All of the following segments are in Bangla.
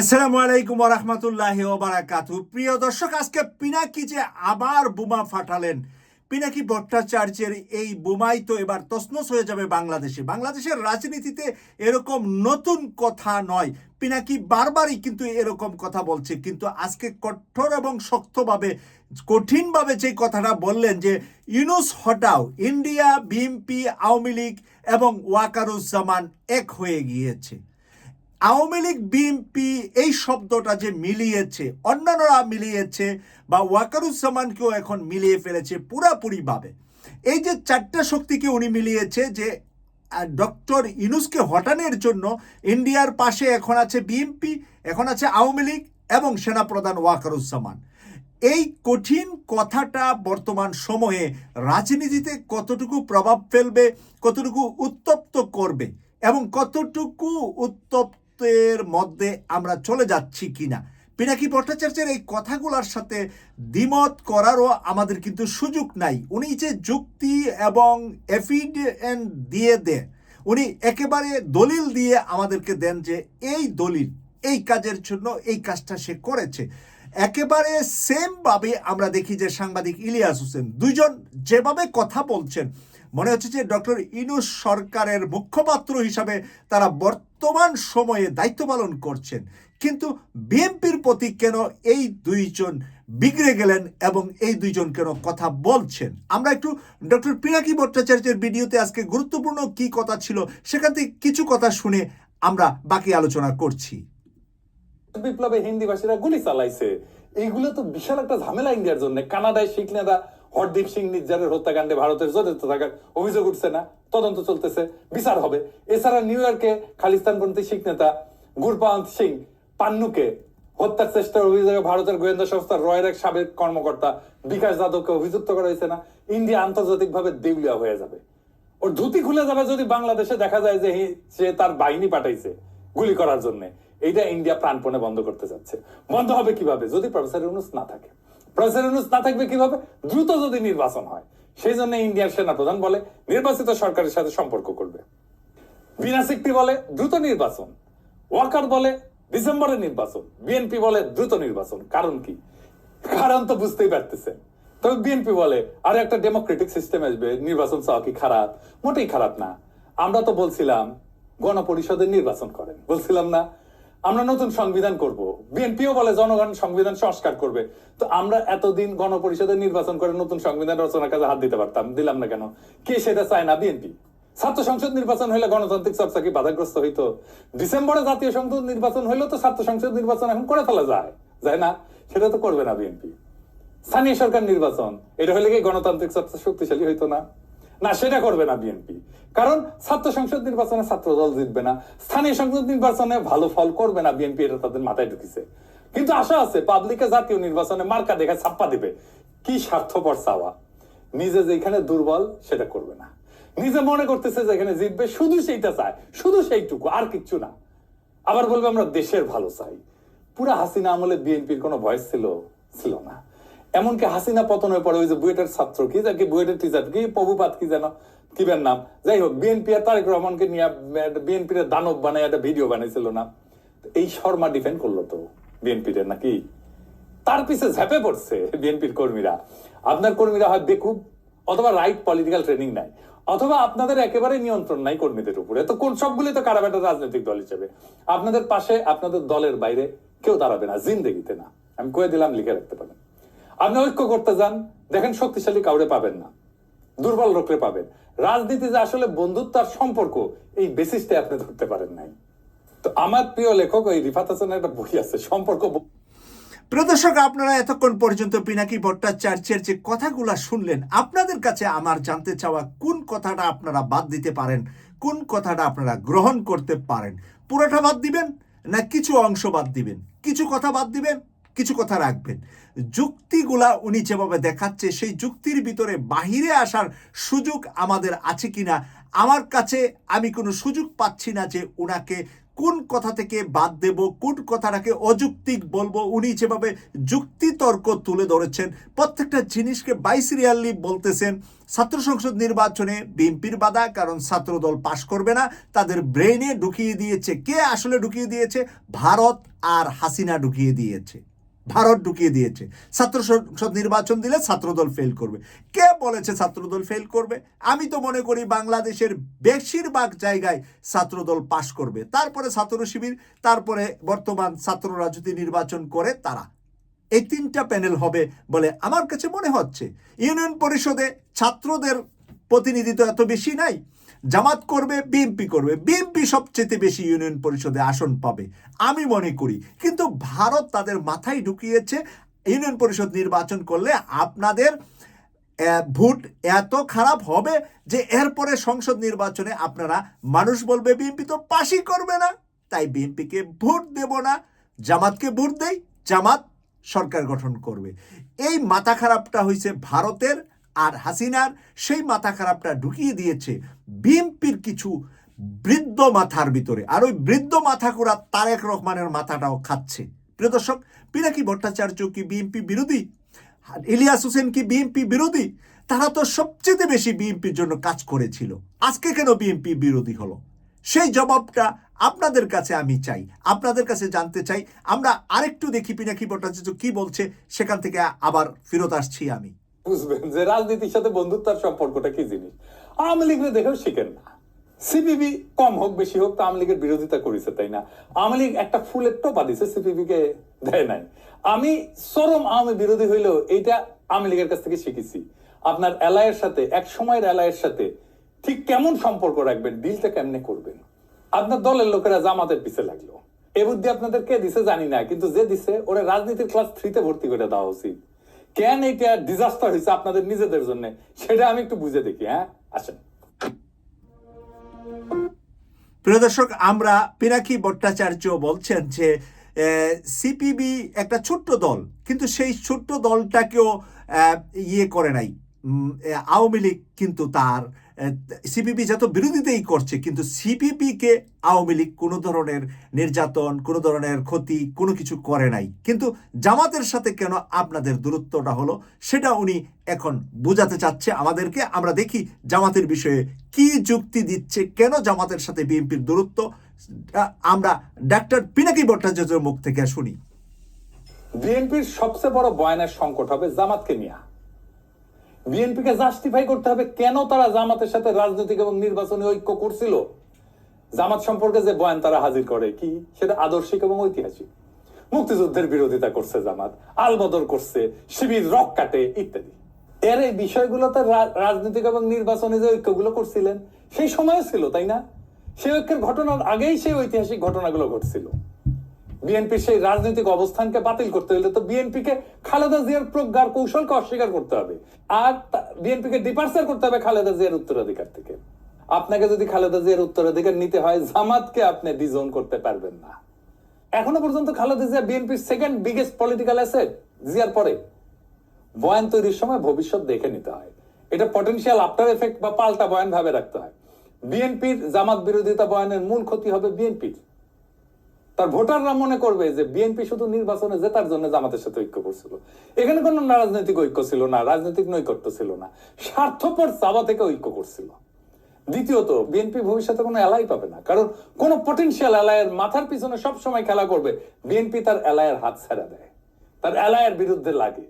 আসসালামু আলাইকুম রহমতুল্লাহ ওবারাকাতু প্রিয় দর্শক, আজকে পিনাকি যে আবার বোমা ফাটালেন, পিনাকি ভট্টাচার্যের এই বোমাই তো এবার তসনস হয়ে যাবে বাংলাদেশে। বাংলাদেশের রাজনীতিতে এরকম নতুন কথা নয়। পিনাকি বারবারই কিন্তু এরকম কথা বলছে, কিন্তু আজকে কঠোর এবং শক্তভাবে, কঠিনভাবে যে কথাটা বললেন যে, ইউনুস হটাও, ইন্ডিয়া, বিএনপি, আওয়ামী লীগ এবং ওয়াকারুজ্জামান এক হয়ে গিয়েছে। আওয়ামী লীগ, বিএনপি এই শব্দটা যে মিলিয়েছে, অন্যান্যরা মিলিয়েছে বা ওয়াকারুজ্জামানকেও এখন মিলিয়ে ফেলেছে পুরাপুরিভাবে। এই যে চারটা শক্তিকে উনি মিলিয়েছে যে ডক্টর ইনুসকে হটানোর জন্য ইন্ডিয়ার পাশে এখন আছে বিএনপি, এখন আছে আওয়ামী লীগ এবং সেনাপ্রধান ওয়াকারুজ্জামান। এই কঠিন কথাটা বর্তমান সময়ে রাজনীতিতে কতটুকু প্রভাব ফেলবে, কতটুকু উত্তপ্ত করবে এবং কতটুকু উত্তপ্তের মধ্যে আমরা চলে যাচ্ছি কিনা? পিনাকি ভট্টাচার্যের এই কথাগুলোর সাথে দ্বিমত করারও আমাদের কিন্তু সুযোগ নাই। উনি যে যুক্তি এবং এফিডেন্ট দিয়ে দেন, উনি একেবারে দলিল দিয়ে আমাদেরকে দেন যে এই দলিল, এই কাজের জন্য এই কাজটা সে করেছে। একেবারে সেম ভাবে আমরা দেখি যে সাংবাদিক ইলিয়াস হোসেন দুজন যেভাবে কথা বলছেন, মনে হচ্ছে যে ডক্টর ইনুস সরকারের মুখপাত্র হিসাবে তারা বর্তমান সময়ে দায়িত্ব পালন করছেন। কিন্তু বিএনপির প্রতি কেন এই দুইজন বিগড়ে গেলেন এবং এই দুইজন কেন কথা বলছেন? আমরা একটু ডক্টর পিনাকি ভট্টাচার্যের ভিডিওতে আজকে গুরুত্বপূর্ণ কি কথা ছিল সেখান থেকে কিছু কথা শুনে আমরা বাকি আলোচনা করছি। বিপ্লবে হিন্দি ভাষীরা গুলি চালাইছে। এইগুলো তো বিশাল একটা ঝামেলা ইন্ডিয়ার জন্য। কানাডায় শিখ নেতা হরদীপ সিং নির্জারের হত্যাকাণ্ডে ভারতের জড়িত থাকার অভিযোগ উঠছে না, তদন্ত চলতেছে, বিচার হবে। এছাড়া নিউ ইয়র্কে খালিস্তানপন্থী শিখ নেতা গুরপান্ত সিং পান্নুকে হত্যার চেষ্টার অভিযোগে ভারতের গোয়েন্দা সংস্থা রয়ের এক সাবেক কর্মকর্তা বিকাশ যাদবকে অভিযুক্ত করা হয়েছে না। ইন্ডিয়া আন্তর্জাতিকভাবে দেউলিয়া হয়ে যাবে। ওর ধুতি খুলে যাবে যদি বাংলাদেশে দেখা যায় যে সে তার বাহিনী পাঠাইছে গুলি করার জন্য। এইটা ইন্ডিয়া প্রাণপণে বন্ধ করতে যাচ্ছে। বন্ধ হবে কীভাবে? যদি প্রফেসর ইউনুস না থাকে। ইউনুস না থাকবে কীভাবে? দ্রুত যদি নির্বাচন হয়। সেই জন্য ইন্ডিয়ার সেনাপ্রধান বলে নির্বাচিত সরকারের সাথে সম্পর্ক করবে। বিনা সিক্তি বলে দ্রুত নির্বাচন। ওয়াকার বলে ডিসেম্বরে নির্বাচন। বিএনপি বলে দ্রুত নির্বাচন। কারণ কি? কারণ তো বুঝতেই পারতেছেন। তবে বিএনপি বলে, আর একটা ডেমোক্রেটিক সিস্টেম আসবে। নির্বাচন চাওয়া কি খারাপ? মোটেই খারাপ না। আমরা তো বলছিলাম গণপরিষদের নির্বাচন করেন। বলছিলাম না আমরা নতুন সংবিধান করব। বিএনপিও বলে জনগণ সংবিধান সংস্কার করবে। তো আমরা এতদিন গণপরিষদের নির্বাচন করে নতুন সংবিধান রচনার কাজে হাত দিতে পারতাম, দিলাম না কেন? কে সেটা চায় না বিএনপি? ছাত্র সংসদ নির্বাচন হলে গণতান্ত্রিক চর্চা কি বাধাগ্রস্ত হইতো? ডিসেম্বরে জাতীয় সংসদ নির্বাচন হইলেও তো ছাত্র সংসদ নির্বাচন এখন করে ফেলা যায়। যায় না? সেটা তো করবে না বিএনপি। স্থানীয় সরকার নির্বাচন, এটা হলে কি গণতান্ত্রিক চর্চা শক্তিশালী হইতো না? না, সেটা করবে না বিএনপি। কারণ ছাত্র সংসদ নির্বাচনে ছাত্র দল জিতবে না, স্থানীয় সংসদ নির্বাচনে ভালো ফল করবে না বিএনপি, এটা তাদের মাথায় ঢুকিছে। কিন্তু আশা আছে, পাবলিকে জাতীয় নির্বাচনে মার্কা দেখে ছাপ্পা দিবে। কি স্বার্থপর চাওয়া? নিজে যেখানে দুর্বল, সেটা করবে না। নিজে মনে করতেছে যেখানে জিতবে, শুধু সেইটা চায়, শুধু সেইটুকু, আর কিচ্ছু না। আবার বলবে, আমরা দেশের ভালো চাই। পুরা হাসিনা আমলে বিএনপির কোনো ভয়েস ছিল ছিল না। এমনকি হাসিনা পতন হয়ে পড়ে ওই যে বুয়েটের ছাত্র কি যাকে বুয়েটের টিচার কি প্রভুপাত কি যেন, কি বের নাম? যাই হোক বিএনপি আর তারেক রহমানকে নিয়ে বিএনপির দানব বানায়, একটা ভিডিও বানাইছিল না। এই শর্মা ডিফেন্ড করল তো বিএনপির নাকি? তার পিছে ঝেপে পড়ছে বিএনপির কর্মীরা। আপনার কর্মীরা হয় বেকুব, অথবা রাইট পলিটিক্যাল ট্রেনিং নাই, অথবা আপনাদের একেবারে নিয়ন্ত্রণ নাই কর্মীদের উপরে। তো কোন সবগুলি তো কারাবেটা রাজনৈতিক দল হিসেবে। আপনাদের পাশে, আপনাদের দলের বাইরে কেউ দাঁড়াবে না, জিন্দেগিতে না। আমি কয়ে দিলাম, লিখে রাখতে পারেন। আপনি ঐক্য করতে যান, দেখেন শক্তিশালী কাউরে পাবেন না, দুর্বল লোকরে পাবেন। রাজনীতি যে আসলে বন্ধুত্ব আর সম্পর্ক, এই বেসিসটা আপনি ধরতে পারেন নাই। তো আমার প্রিয় লেখক, ওই রিফাত হাসানের একটা বই আছে, সম্পর্ক প্রিয় দর্শক, আপনারা এতক্ষণ পর্যন্ত পিনাকি ভট্টাচার্যের যে কথাগুলা শুনলেন, আপনাদের কাছে আমার জানতে চাওয়া কোন কথাটা আপনারা বাদ দিতে পারেন, কোন কথাটা আপনারা গ্রহণ করতে পারেন, পুরোটা বাদ দিবেন না কিছু অংশ বাদ দিবেন? কিছু কথা বাদ দিবেন? কিছু কথা রাখবেন। যুক্তিগুলা উনি যেভাবে দেখাচ্ছে, সেই যুক্তির ভিতরে বাহিরে আসার সুযোগ আমাদের আছে কিনা? আমার কাছে আমি কোনো সুযোগ পাচ্ছি না যে ওনাকে কোন কথা থেকে বাদ দেব, কোন কথাটাকে অযৌক্তিক বলব। উনি যেভাবে যুক্তিতর্ক তুলে ধরেছেন, প্রত্যেকটা জিনিসকে বাইসিরিয়ালি বলতেছেন। ছাত্র সংসদ নির্বাচনে বিএনপির বাধা, কারণ ছাত্রদল পাশ করবে না, তাদের ব্রেনে ঢুকিয়ে দিয়েছে। কে আসলে ঢুকিয়ে দিয়েছে? ভারত আর হাসিনা ঢুকিয়ে দিয়েছে। ভারত ঢুকিয়ে দিয়েছে। ছাত্র সংসদ নির্বাচন দিলে ছাত্রদল ফেল করবে। কে বলেছে ছাত্রদল ফেল করবে? আমি তো মনে করি বাংলাদেশের বেশিরভাগ জায়গায় ছাত্রদল পাশ করবে। তারপরে ছাত্র শিবির, তারপরে বর্তমান ছাত্ররা যদি নির্বাচন করে তারা। এই তিনটা প্যানেল হবে বলে আমার কাছে মনে হচ্ছে। ইউনিয়ন পরিষদে ছাত্রদের প্রতিনিধিত্ব এত বেশি নাই। জামাত করবে, বিএনপি করবে। বিএনপি সবচেয়ে বেশি ইউনিয়ন পরিষদে আসন পাবে, আমি মনে করি। কিন্তু ভারত তাদের মাথায় ঢুকিয়েছে, ইউনিয়ন পরিষদ নির্বাচন করলে আপনাদের ভোট এত খারাপ হবে যে এরপরে সংসদ নির্বাচনে আপনারা মানুষ বলবে, বিএনপি তো পাশই করবে না। তাই বিএনপিকে ভোট দেব না, জামাতকে ভোট দেই, জামাত সরকার গঠন করবে। এই মাথা খারাপটা হয়েছে ভারতের আর হাসিনার সেই মাথা খারাপটা ঢুকিয়ে দিয়েছে বিএমপির কিছু বৃদ্ধ মাথার ভিতরে। আর ওই বৃদ্ধ মাথা করা তারেক রহমানের মাথাটাও খাচ্ছে। প্রিয় দর্শক, পিনাকি ভট্টাচার্য কি বিএনপি বিরোধী? ইলিয়াস হোসেন কি বিএনপি বিরোধী? তারা তো সবচেয়ে বেশি বিএনপির জন্য কাজ করেছিল। আজকে কেন বিএনপি বিরোধী হলো? সেই জবাবটা আপনাদের কাছে আমি চাই। আপনাদের কাছে জানতে চাই। আমরা আরেকটু দেখি পিনাকি ভট্টাচার্য কি বলছে, সেখান থেকে আবার ফেরত আসছি আমি। বুঝবেন যে রাজনীতির সাথে বন্ধুত্বের সম্পর্কটা কি জিনিস? আওয়ামী লীগের দেখেও শিখেন না। সিপিবি কম হোক, বেশি হোক, তো আওয়ামী লীগের বিরোধিতা করেছে, তাই না? আওয়ামী লীগ একটা ফুলের টোপা দিছে সিপিবি কে দেয় নাই। আমি চরম আওয়ামী বিরোধী হইলেও এইটা আওয়ামী লীগের কাছ থেকে শিখেছি। আপনার এলায়ের সাথে, এক সময়ের এলায়ের সাথে ঠিক কেমন সম্পর্ক রাখবেন, ডিলটা কেমনে করবেন? আপনার দলের লোকেরা জামাতের পিছে লাগল। এ বুদ্ধি আপনাদের কে দিছে জানি না, কিন্তু যে দিছে, ওরা রাজনীতির ক্লাস থ্রিতে ভর্তি করে দেওয়া উচিত। কেন এটা ডিজাস্টার হয়েছে আপনাদের নিজেদের জন্য? সেটা আমি একটু বুঝে দেখি হ্যাঁ? আসেন। প্রিয় দর্শক, আমরা পিনাকি ভট্টাচার্য বলছেন যে সিপিবি একটা ছোট্ট দল, কিন্তু সেই ছোট্ট দলটাকেও ইয়ে করে নাই। আওয়ামী লীগ কিন্তু তার সিপিবি যত বিরোধিতাই করছে, কিন্তু সিপিপিকে আওয়ামী লীগ কোনো ধরনের নির্যাতন, কোনো ধরনের ক্ষতি, কোনো কিছু করে নাই। কিন্তু জামাতের সাথে কেন আপনাদের দূরত্বটা হলো, সেটা উনি এখন বোঝাতে চাচ্ছে আমাদেরকে। আমরা দেখি জামাতের বিষয়ে কি যুক্তি দিচ্ছে, কেন জামাতের সাথে বিএনপির দূরত্ব। আমরা ডাক্তার পিনাকি ভট্টাচার্যের মুখ থেকে শুনি। বিএনপির সবচেয়ে বড় বয়ানের সংকট হবে জামাতকে নিয়ে। বিএনপিকে জাস্টিফাই করতে হবে কেন তারা জামাতের সাথে রাজনৈতিক এবং নির্বাচনী ঐক্য করছিল? জামাত সম্পর্কে যে বয়ান তারা হাজির করে কি? সেটা আদর্শিক এবং ঐতিহাসিক। মুক্তিযুদ্ধের বিরোধিতা করছে জামাত, আলবদর করছে, শিবির রক কাটে ইত্যাদি। এর এই বিষয়গুলোতে রাজনৈতিক এবং নির্বাচনী যে ঐক্যগুলো করছিলেন, সেই সময় ছিল, তাই না? সেই ঐক্যের ঘটনার আগেই সেই ঐতিহাসিক ঘটনাগুলো ঘটছিল। বিএনপির সেই রাজনৈতিক অবস্থানকে বাতিল করতে হলে তো বিএনপিকে খালেদা জিয়ার প্রজ্ঞার কৌশলকে অস্বীকার করতে হবে। আর বিএনপিকে ডিপার্চার করতে হবে খালেদা জিয়ার উত্তরাধিকার থেকে। আপনাকে যদি খালেদা জিয়ার উত্তরাধিকার নিতে হয়, জামাতকে আপনি ডিজোন করতে পারবেন না। এখনও পর্যন্ত খালেদা জিয়া বিএনপির সেকেন্ড বিগেস্ট পলিটিক্যাল অ্যাসেট জিয়ার পরে। বয়ান তৈরির সময় ভবিষ্যৎ দেখে নিতে হয়। এটা পটেনশিয়াল আফটার এফেক্ট বা পাল্টা বয়ান ভাবে রাখতে হয়। বিএনপির জামাত বিরোধিতা বয়ানের মূল ক্ষতি হবে বিএনপির। তার ভোটাররা মনে করবে যে বিএনপি শুধু নির্বাচনে জেতার জন্য জামাতের সাথে ঐক্য করছিল। এখানে কোনো রাজনৈতিক ঐক্য ছিল না, রাজনৈতিক নৈকট্য ছিল না। স্বার্থপর চাওয়া থেকে ঐক্য করছিল। দ্বিতীয়ত, বিএনপি ভবিষ্যতে কোনো এলাই পাবে না, কারণ কোন পটেনশিয়াল এলায়ের মাথার পিছনে সব সময় খেলা করবে। বিএনপি তার এলায়ের হাত ছেড়ে দেয়। তার এলায়ের বিরুদ্ধে লাগে।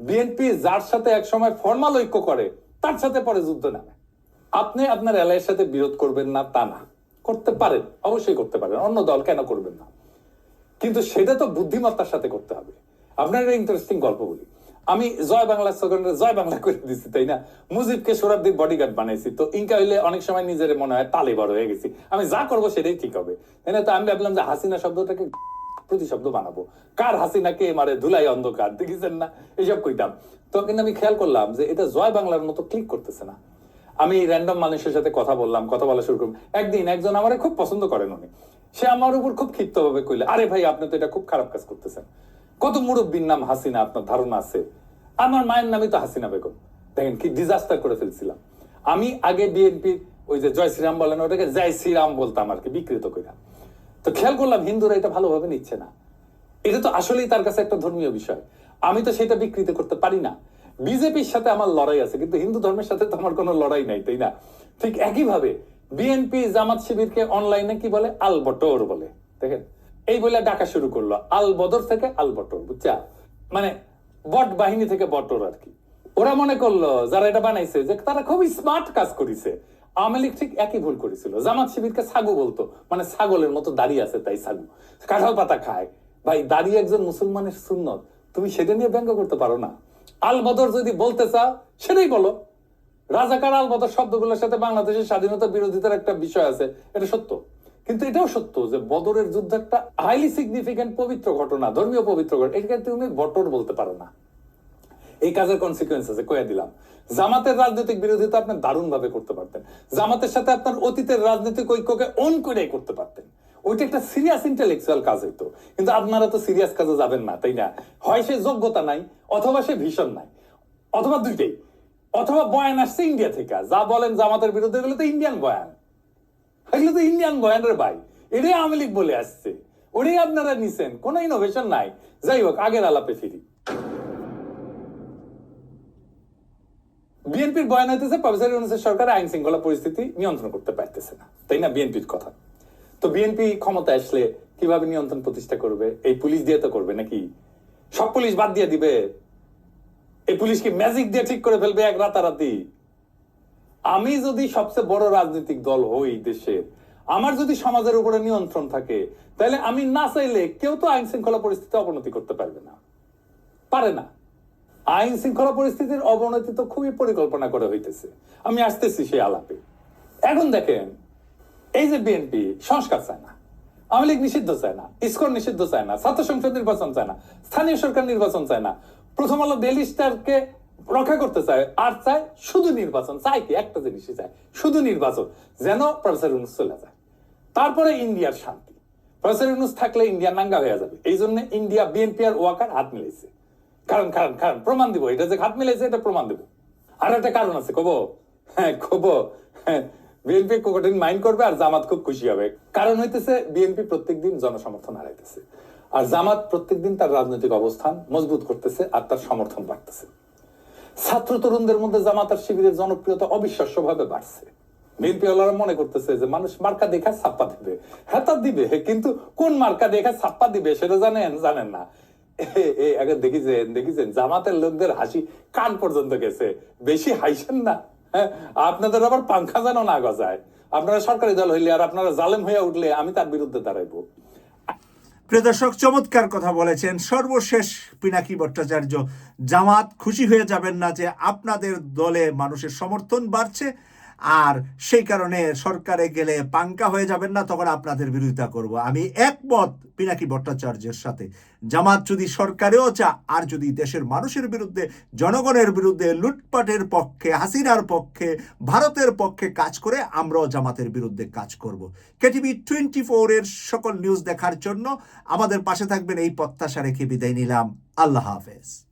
বিএনপি যার সাথে এক সময় ফর্মাল ঐক্য করে, তার সাথে পরে যুদ্ধ নামে। আপনি আপনার এলায়ের সাথে বিরোধ করবেন না, তা না। করতে পারেন, অবশ্যই করতে পারেন, অন্য দল কেন করবেন না? কিন্তু সেটা তো বুদ্ধিমত্তার সাথে করতে হবে। আপনার একটা ইন্টারেস্টিং গল্প বলি। আমি জয় বাংলা স্লোগানের জয় বাংলা করে দিছি, তাই না? মুজিবকে সোরাবদ্বীপ বডিগার্ড বানাইছি, তো ইনকা হইলে অনেক সময় নিজের মনে হয় তালে বড় হয়ে গেছি। আমি যা করব সেটাই ঠিক হবে। তাই না? তো আমি ভাবলাম যে হাসিনা শব্দটাকে প্রতিশব্দ বানাবো। কার হাসিনাকে মারে ধুলাই অন্ধকার, দেখেছেন না? এইসব কইতাম। তো কিন্তু আমি খেয়াল করলাম যে এটা জয় বাংলার মতো ক্লিক করতেছে না। আমি র্যান্ডম মানুষের সাথে কথা বললাম, কথা বলা শুরু করলাম। একদিন একজন আমারে খুব পছন্দ করেন উনি। সে আমার উপর খুব ক্ষিপ্ত ভাবে কইলে, আরে ভাই, আপনি তো এটা খুব খারাপ কাজ করতেছেন। কত মুরব্বীর নাম হাসিনা, আপনার ধারণা আছে? আমার মায়ের নামই তো হাসিনা বেগম। দেখেন কি ডিজাস্টার করে ফেলছিলাম। আমি আগে বিএনপি ওই যে জয় শ্রীরাম বলেন, ওটাকে জয় শ্রীরাম বলতাম আর কি, বিকৃত কইরা। তো খেয়াল করলাম, হিন্দুরা এটা ভালোভাবে নিচ্ছে না। এটা তো আসলেই তার কাছে একটা ধর্মীয় বিষয়। আমি তো সেটা বিকৃত করতে পারি না। বিজেপির সাথে আমার লড়াই আছে, কিন্তু হিন্দু ধর্মের সাথে তো আমার কোনো লড়াই নাই, তাই না? ঠিক একইভাবে বিএনপি জামাত শিবিরকে অনলাইনে কি বলে? আল বটর বলে। দেখেন, এই বলে ডাকা শুরু করল, আল বদর থেকে আল বটর বুঝছা মানে বট বাহিনী থেকে বটর আর কি। ওরা মনে করল, যারা এটা বানাইছে, যে তারা খুবই স্মার্ট কাজ করেছে। আওয়ামী লীগ ঠিক একই ভুল করেছিল। জামাত শিবিরকে ছাগু বলতো মানে ছাগলের মতো দাঁড়িয়ে আছে তাই ছাগু। কাঁঠাল পাতা খায়। ভাই, দাঁড়িয়ে একজন মুসলমানের সুন্নত, তুমি সেটা নিয়ে ব্যঙ্গ করতে পারো না। আল বদর যদি বলতে চাও, সেটাই বলো। রাজাকার আল বদর শব্দগুলোর সাথে বাংলাদেশের স্বাধীনতা বিরোধিতার একটা বিষয় আছে, এটা সত্য। কিন্তু এটাও সত্য যে বদরের যুদ্ধ একটা হাইলি সিগনিফিকেন্ট পবিত্র ঘটনা, ধর্মীয় পবিত্র ঘটনা। এটাকে তুমি বটর বলতে পারো না। এই কাজের কনসিকুয়েন্স আছে কয়ে দিলাম। জামাতের রাজনৈতিক বিরোধিতা আপনি দারুণ ভাবে করতে পারতেন। জামাতের সাথে আপনার অতীতের রাজনৈতিক ঐক্যকে অন করে করতে পারতেন। ওইটা একটা সিরিয়াস ইন্টেলেকচুয়াল কাজ হইতো। কিন্তু আপনারা তো সিরিয়াস কাজে যাবেন না, তাই না? হয় সে যোগ্যতা নাই, অথবা সে ভীষণ নাই, অথবা দুইটাই। অথবা বয়ান আসছে ইন্ডিয়া থেকে। যা বলেন জামাতের বিরুদ্ধে, এগুলো তো ইন্ডিয়ান বয়ান। এগুলো তো ইন্ডিয়ান বয়ানের ভাই। এটাই আওয়ামী লীগ বলে আসছে। ওটাই আপনারা নিছেন। কোনো ইনোভেশন নাই। যাই হোক, আগের আলাপে ফিরি। বিএনপির বয়ান হইতেছে, প্রফেসর ইউনুসের সরকার আইন শৃঙ্খলা পরিস্থিতি নিয়ন্ত্রণ করতে পারতেছে না। তাই না, বিএনপির কথা? তো বিএনপি ক্ষমতা আসলে কীভাবে নিয়ন্ত্রণ প্রতিষ্ঠা করবে? এই পুলিশ দিয়ে তো করবে নাকি? সব পুলিশ বাদ দিয়ে দিবে। এই পুলিশ কি ম্যাজিক দিয়ে ঠিক করে ফেলবে এক রাতারাতি? আমি যদি সবচেয়ে বড় রাজনৈতিক দল হই দেশের, আমার যদি সমাজের উপরে নিয়ন্ত্রণ থাকে, তাহলে আমি না চাইলে কেউ তো আইন শৃঙ্খলা পরিস্থিতি অবনতি করতে পারবে না। পারে না। আইন শৃঙ্খলা পরিস্থিতির অবনতি তো খুবই পরিকল্পনা করে হইতেছে। আমি আসতেছি সেই আলাপে। এখন দেখেন এই যে বিএনপি সংস্কার চায় না। আওয়ামী লীগ নিষিদ্ধ চায় না, ইসকন নিষিদ্ধ চায় না, ছাত্র সংসদ নির্বাচন চায় না, স্থানীয় সরকার নির্বাচন চায় না। প্রথম আলো ডেলি স্টারকে রক্ষা করতে চায়, আর চায় শুধু নির্বাচন, চায় কি? একটা জিনিসই চায়, শুধু নির্বাচন, যেন প্রফেসর ইউনুস চলে যায়। তারপরে ইন্ডিয়ার শান্তি। প্রফেসর ইউনুস থাকলে ইন্ডিয়া নাঙ্গা হয়ে যাবে। এই জন্য ইন্ডিয়া বিএনপি আর ওয়াকার হাত মিলেছে কারণ কারণ কারণ, প্রমাণ দিব, এটা যে হাত মিলেছে এটা প্রমাণ দিব। আর একটা কারণ আছে, কব? হ্যাঁ কব? হ্যাঁ বিএনপি কঠিন মাইন্ড করবে আর জামাত খুব খুশি হবে। কারণ হইতেছে, বিএনপি প্রত্যেকদিন জনসমর্থন হারাইতেছে। আর জামাত প্রত্যেকদিন তার রাজনৈতিক অবস্থান মজবুত করতেছে আর তার সমর্থন বাড়তেছে। ছাত্র তরুণদের মধ্যে জামাত আর শিবিরের জনপ্রিয়তা অবিশ্বাস্যভাবে বাড়ছে। বিএনপি ওয়ালারা মনে করতেছে যে, মানুষ মার্কা দেখা ছাপ্পা দিবে। হ্যাঁ দিবে, কিন্তু কোন মার্কা দেখা ছাপ্পা দিবে সেটা জানেন জানেন না। দেখিছেন দেখিছেন, জামাতের লোকদের হাসি কান পর্যন্ত গেছে। বেশি হাসেন না। আপনাদের আবার পাংখা যেন না গজায়। আপনারা সরকারি দল হইলে আর আপনারা জালেম হয়ে উঠলে আমি তার বিরুদ্ধে দাঁড়াইবো। প্রিয় দর্শক, চমৎকার কথা বলেছেন সর্বশেষ পিনাকি ভট্টাচার্য। জামাত খুশি হয়ে যাবেন না যে আপনাদের দলে মানুষের সমর্থন বাড়ছে। আর সেই কারণে সরকারে গেলে পাঙ্কা হয়ে যাবেন না, তখন আপনাদের বিরোধিতা করব। আমি একমত পিনাকি ভট্টাচার্যের সাথে। জামাত যদি সরকারেও চা আর যদি দেশের মানুষের বিরুদ্ধে, জনগণের বিরুদ্ধে, লুটপাটের পক্ষে, হাসিনার পক্ষে, ভারতের পক্ষে কাজ করে, আমরাও জামাতের বিরুদ্ধে কাজ করব। কেটিভি টোয়েন্টি এর সকল নিউজ দেখার জন্য আমাদের পাশে থাকবেন, এই প্রত্যাশা রেখে বিদায় নিলাম। আল্লাহ হাফেজ।